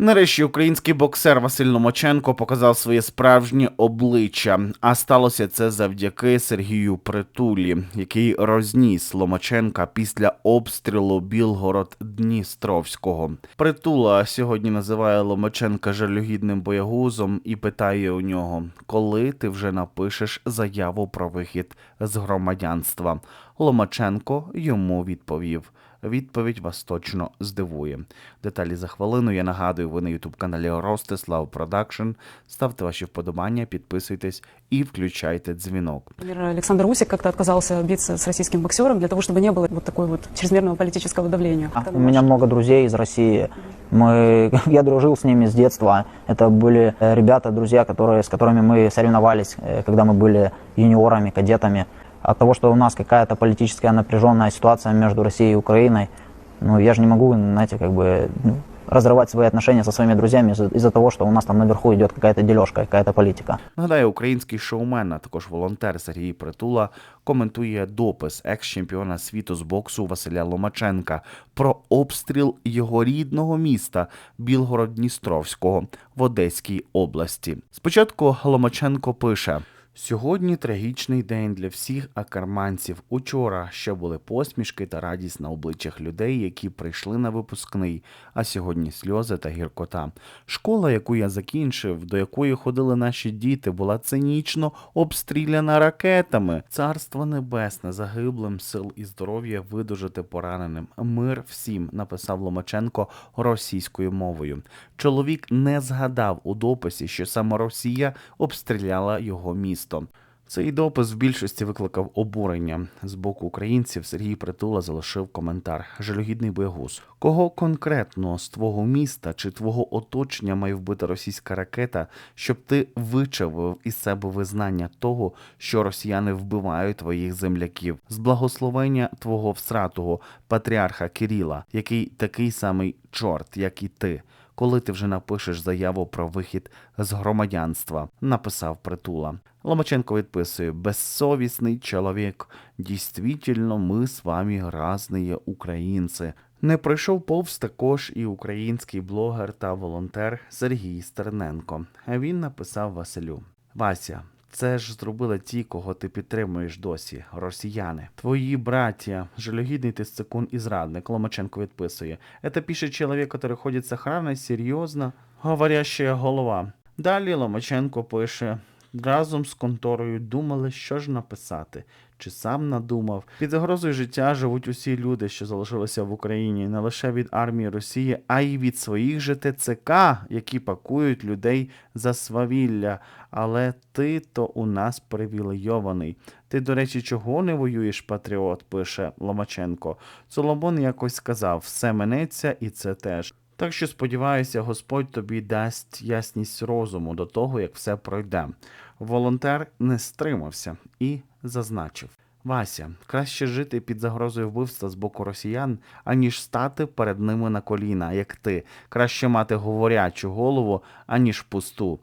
Нарешті український боксер Василь Ломаченко показав своє справжнє обличчя. А сталося це завдяки Сергію Притулі, який розніс Ломаченка після обстрілу Білгород Дністровського. Притула сьогодні називає Ломаченка жалюгідним боягузом і питає у нього, коли ти вже напишеш заяву про вихід з громадянства. Ломаченко йому відповів Відповідь вас точно здивує. Деталі за хвилину. Я нагадую, ви на ютуб каналі Ростислав Продакшн. Ставте ваші вподобання, підписуйтесь і включайте дзвінок. Например, Александр Усик как-то отказался биться с российским боксером для того, чтобы не было вот такой вот чрезмерного политического давления. У меня много друзей из России. Мы, я дружил с ними с детства. Это были э, ребята, друзья, которые, с которыми мы соревновались, э, когда мы были юниорами, кадетами. От того, что у нас какая-то политическая напряженная ситуация между Россией и Украиной, ну, я же не могу, знаете, как бы ну, разрывать свои отношения со своими друзьями из-за из-за того, что у нас там наверху идет какая-то дележка, какая-то политика. Нагадаю, український шоумен, а також волонтер Сергій Притула коментує допис екс-чемпіона світу з боксу Василя Ломаченка про обстріл його рідного міста Білгород-Дністровського в Одеській області. Спочатку Ломаченко пише. Сьогодні трагічний день для всіх акарманців. Учора ще були посмішки та радість на обличчях людей, які прийшли на випускний, а сьогодні сльози та гіркота. Школа, яку я закінчив, до якої ходили наші діти, була цинічно обстріляна ракетами. Царство небесне, загиблим сил і здоров'я видужати пораненим. Мир всім, написав Ломаченко російською мовою. Чоловік не згадав у дописі, що саме Росія обстріляла його місто. Цей допис в більшості викликав обурення з боку українців. Сергій Притула залишив коментар: жалюгідний боягуз. Кого конкретно з твого міста чи твого оточення має вбити російська ракета, щоб ти вичавив із себе визнання того, що росіяни вбивають твоїх земляків, з благословення твого всратого патріарха Кирила, який такий самий чорт, як і ти коли ти вже напишеш заяву про вихід з громадянства, написав притула. Ломаченко відписує: безсовісний чоловік. Дійствительно, ми з вами разные українці. Не пройшов повз також і український блогер та волонтер Сергій Стерненко. Він написав Василю: Вася, це ж зробили ті, кого ти підтримуєш досі, росіяни. Твої браття, жалюгідний ти секунд і зрадник, Ломаченко відписує. Это пише чоловік, який ходить з охраной, серйозно, говорящая голова. Далі Ломаченко пише. Разом з конторою думали, що ж написати, чи сам надумав. Під загрозою життя живуть усі люди, що залишилися в Україні, не лише від армії Росії, а й від своїх же ТЦК, які пакують людей за свавілля. Але ти то у нас привілейований. Ти, до речі, чого не воюєш, патріот? пише Ломаченко. Соломон якось сказав: все минеться, і це теж. Так що сподіваюся, Господь тобі дасть ясність розуму до того, як все пройде. Волонтер не стримався і зазначив: Вася, краще жити під загрозою вбивства з боку росіян, аніж стати перед ними на коліна, як ти. Краще мати говорячу голову, аніж пусту.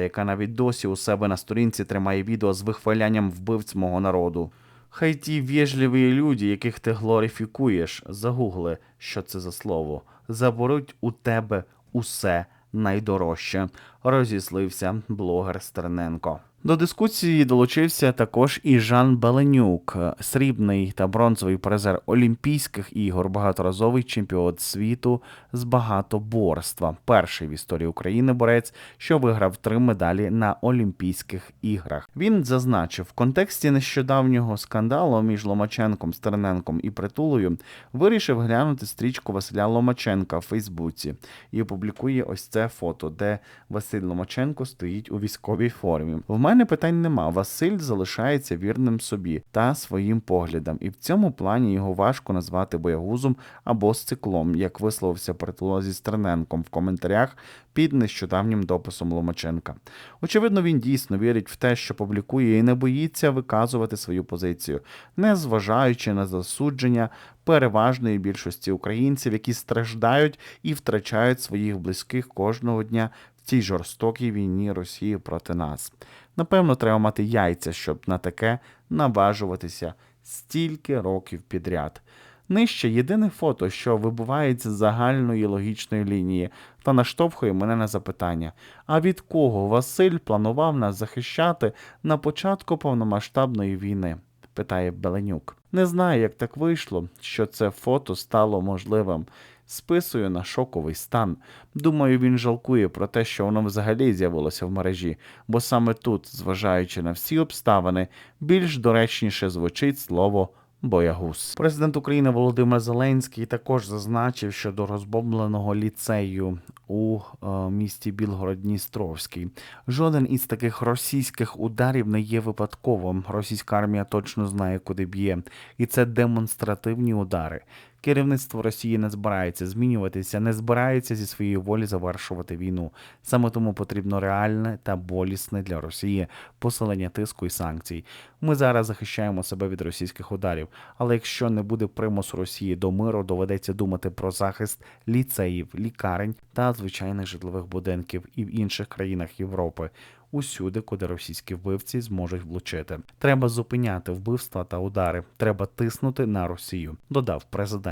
Яка навіть досі у себе на сторінці тримає відео з вихвалянням вбивць мого народу. Хай ті в'єжливі люди, яких ти глорифікуєш, загугли, що це за слово, заберуть у тебе усе найдорожче, розіслився блогер Стерненко. До дискусії долучився також і Жан Беленюк, срібний та бронзовий призер Олімпійських ігор, багаторазовий чемпіон світу з багатоборства. Перший в історії України борець, що виграв три медалі на Олімпійських іграх. Він зазначив, в контексті нещодавнього скандалу між Ломаченком, Стерненком і Притулою вирішив глянути стрічку Василя Ломаченка в Фейсбуці і опублікує ось це фото, де Василь Ломаченко стоїть у військовій формі. В мене питань нема. Василь залишається вірним собі та своїм поглядам, і в цьому плані його важко назвати боягузом або сциклом, як висловився Притула зі Стерненком в коментарях під нещодавнім дописом Ломаченка. Очевидно, він дійсно вірить в те, що публікує, і не боїться виказувати свою позицію, не зважаючи на засудження переважної більшості українців, які страждають і втрачають своїх близьких кожного дня цій жорстокій війні Росії проти нас. Напевно, треба мати яйця, щоб на таке наважуватися стільки років підряд. Нижче єдине фото, що вибувається з загальної логічної лінії, та наштовхує мене на запитання: а від кого Василь планував нас захищати на початку повномасштабної війни? питає Беленюк. Не знаю, як так вийшло, що це фото стало можливим. Списую на шоковий стан. Думаю, він жалкує про те, що воно взагалі з'явилося в мережі, бо саме тут, зважаючи на всі обставини, більш доречніше звучить слово боягуз. Президент України Володимир Зеленський також зазначив, що до розбомбленого ліцею у е, місті Білгород-Дністровський жоден із таких російських ударів не є випадковим. Російська армія точно знає, куди б'є, і це демонстративні удари. Керівництво Росії не збирається змінюватися, не збирається зі своєї волі завершувати війну. Саме тому потрібно реальне та болісне для Росії посилення тиску і санкцій. Ми зараз захищаємо себе від російських ударів. Але якщо не буде примусу Росії до миру, доведеться думати про захист ліцеїв, лікарень та звичайних житлових будинків і в інших країнах Європи. Усюди, куди російські вбивці зможуть влучити, треба зупиняти вбивства та удари. Треба тиснути на Росію, додав президент.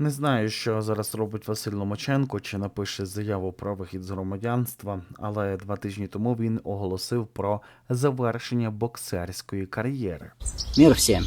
Не знаю, що зараз робить Василь Ломаченко чи напише заяву про вихід з громадянства, але два тижні тому він оголосив про завершення боксерської кар'єри. Мир всем.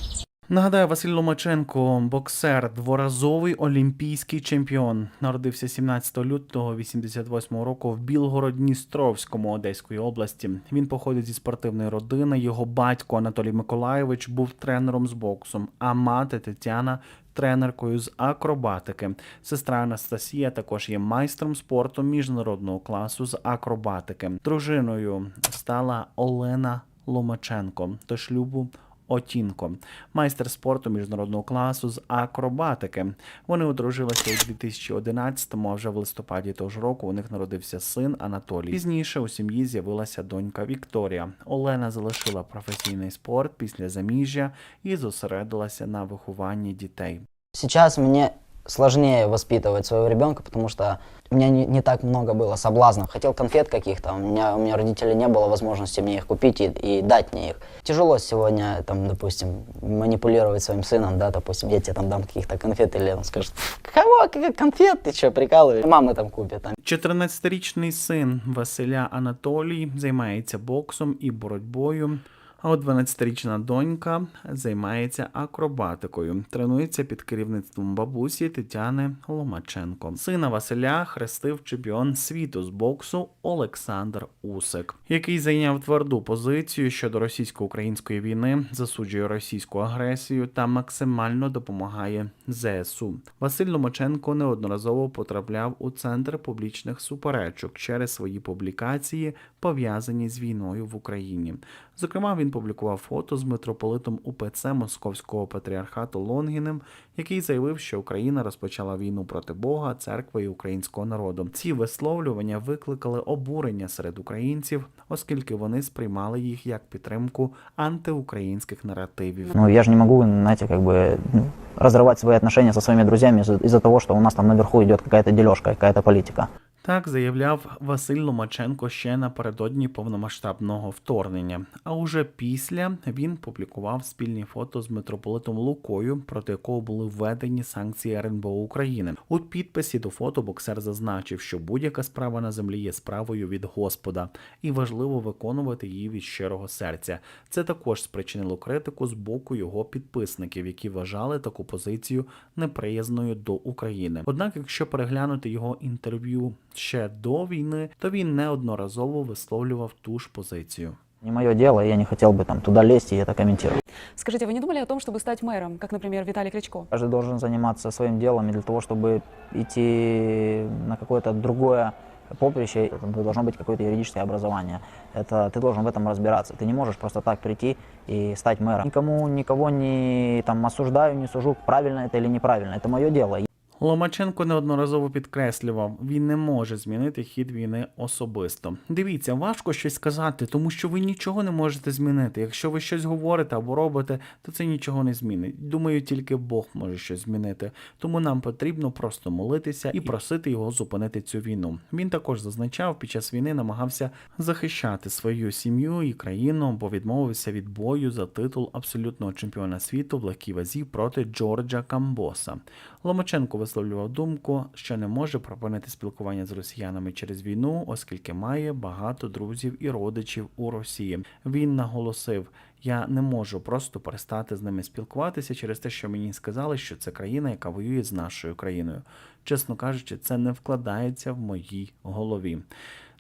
Нагадаю, Василь Ломаченко, боксер, дворазовий олімпійський чемпіон. Народився 17 лютого 88 року в Білгород-Дністровському Одеської області. Він походить зі спортивної родини. Його батько Анатолій Миколайович був тренером з боксу, а мати Тетяна тренеркою з акробатики. Сестра Анастасія також є майстром спорту міжнародного класу з акробатики. Дружиною стала Олена Ломаченко до шлюбу. Отінко, майстер спорту міжнародного класу з акробатики. Вони одружилися у 2011-му, а вже в листопаді того ж року у них народився син Анатолій. Пізніше у сім'ї з'явилася донька Вікторія. Олена залишила професійний спорт після заміжжя і зосередилася на вихованні дітей. Сейчас мне сложнее воспитывать своего ребенка, потому что у меня не, не так много было соблазнов. Хотел конфет каких-то, у меня, у меня родителей не было возможности мне их купить и, и дать мне их. Тяжело сегодня, там, допустим, манипулировать своим сыном, да, допустим, я тебе там дам каких-то конфет, или он скажет, кого, каких конфет, ты что, прикалываешь? Мама там купит, там, 14-річний син Василя Анатолій займається боксом і боротьбою. А от 12-річна донька займається акробатикою, тренується під керівництвом бабусі Тетяни Ломаченко. Сина Василя хрестив чемпіон світу з боксу Олександр Усик, який зайняв тверду позицію щодо російсько-української війни, засуджує російську агресію та максимально допомагає ЗСУ. Василь Ломаченко неодноразово потрапляв у центр публічних суперечок через свої публікації, пов'язані з війною в Україні. Зокрема, він публікував фото з митрополитом УПЦ Московського патріархату Лонгіним, який заявив, що Україна розпочала війну проти Бога, церкви і українського народу. Ці висловлювання викликали обурення серед українців, оскільки вони сприймали їх як підтримку антиукраїнських наративів. Ну, я ж не могу, знаете, как бы ну, разрывать свои отношения со своими друзьями из-за того, что у нас там наверху идет какая-то дележка, какая-то политика. Так заявляв Василь Ломаченко ще напередодні повномасштабного вторгнення. А уже після він публікував спільні фото з митрополитом Лукою, проти якого були введені санкції РНБО України. У підписі до фото боксер зазначив, що будь-яка справа на землі є справою від Господа, і важливо виконувати її від щирого серця. Це також спричинило критику з боку його підписників, які вважали таку позицію неприязною до України. Однак, якщо переглянути його інтерв'ю ще до війни, то він неодноразово висловлював ту ж позицію. Не мое дело, и я не хотел бы там туда лезть и это комментировать. Скажите, вы не думали о том, чтобы стать мэром, как, например, Виталий Кличко? Каждый должен заниматься своим делом, и для того, чтобы идти на какое-то другое поприще, это должно быть какое-то юридическое образование. Это ты должен в этом разбираться. Ты не можешь просто так прийти и стать мэром. Никому никого не там осуждаю, не сужу, правильно это или неправильно. Это мое дело. Ломаченко неодноразово підкреслював, він не може змінити хід війни особисто. Дивіться, важко щось сказати, тому що ви нічого не можете змінити. Якщо ви щось говорите або робите, то це нічого не змінить. Думаю, тільки Бог може щось змінити. Тому нам потрібно просто молитися і просити його зупинити цю війну. Він також зазначав, під час війни намагався захищати свою сім'ю і країну, бо відмовився від бою за титул абсолютного чемпіона світу в легкій вазі проти Джорджа Камбоса. Ломаченко висловлював думку, що не може припинити спілкування з росіянами через війну, оскільки має багато друзів і родичів у Росії. Він наголосив: я не можу просто перестати з ними спілкуватися через те, що мені сказали, що це країна, яка воює з нашою країною. Чесно кажучи, це не вкладається в моїй голові.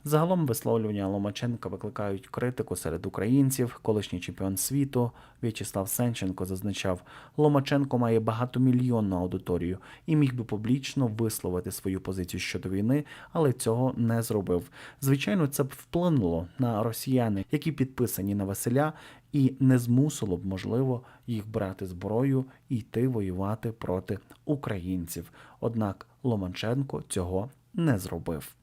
Загалом висловлювання Ломаченка викликають критику серед українців. Колишній чемпіон світу В'ячеслав Сенченко зазначав, Ломаченко має багатомільйонну аудиторію і міг би публічно висловити свою позицію щодо війни, але цього не зробив. Звичайно, це б вплинуло на росіяни, які підписані на Василя, і не змусило б можливо їх брати зброю і йти воювати проти українців. Однак Ломаченко цього не зробив.